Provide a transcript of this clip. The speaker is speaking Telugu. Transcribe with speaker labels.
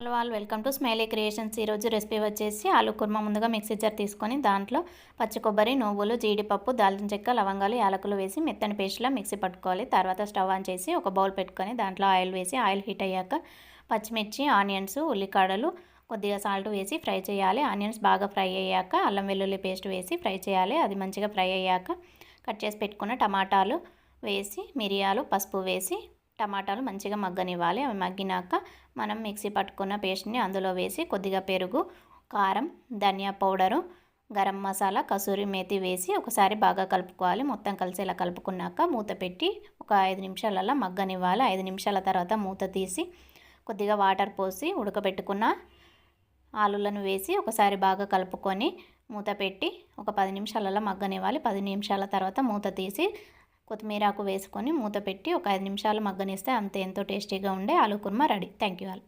Speaker 1: హలో వాళ్ళు వెల్కమ్ టు స్మైలీ క్రియేషన్స్. ఈరోజు రెసిపీ వచ్చేసి ఆలు కుర్మా. ముందుగా మిక్సీ జార్ తీసుకొని దాంట్లో పచ్చి కొబ్బరి నువ్వులు జీడిపప్పు దాల్చిన చెక్క లవంగాలు యాలకులు వేసి మెత్తని పేస్ట్లా మిక్సీ పట్టుకోవాలి. తర్వాత స్టవ్ ఆన్ చేసి ఒక బౌల్ పెట్టుకొని దాంట్లో ఆయిల్ వేసి ఆయిల్ హీట్ అయ్యాక పచ్చిమిర్చి ఆనియన్స్ ఉల్లికాడలు కొద్దిగా సాల్ట్ వేసి ఫ్రై చేయాలి. ఆనియన్స్ బాగా ఫ్రై అయ్యాక అల్లం వెల్లుల్లి పేస్ట్ వేసి ఫ్రై చేయాలి. అది మంచిగా ఫ్రై అయ్యాక కట్ చేసి పెట్టుకున్న టమాటాలు వేసి మిరియాలు పసుపు వేసి టమాటాలు మంచిగా మగ్గనివ్వాలి. అవి మగ్గినాక మనం మిక్సీ పట్టుకున్న పేస్ట్ని అందులో వేసి కొద్దిగా పెరుగు కారం ధనియా పౌడరు గరం మసాలా కసూరి మేతి వేసి ఒకసారి బాగా కలుపుకోవాలి. మొత్తం కలిసి ఇలా కలుపుకున్నాక మూత పెట్టి ఒక ఐదు నిమిషాలలో మగ్గనివ్వాలి. ఐదు నిమిషాల తర్వాత మూత తీసి కొద్దిగా వాటర్ పోసి ఉడకబెట్టుకున్న ఆలులను వేసి ఒకసారి బాగా కలుపుకొని మూత పెట్టి ఒక పది నిమిషాలలో మగ్గనివ్వాలి. పది నిమిషాల తర్వాత మూత తీసి కొత్తిమీర ఆకు వేసుకొని మూత పెట్టి ఒక ఐదు నిమిషాలు మగ్గనిస్తే అంతే ఎంతో టేస్టీగా ఉండే aloo kurma ready. Thank you all.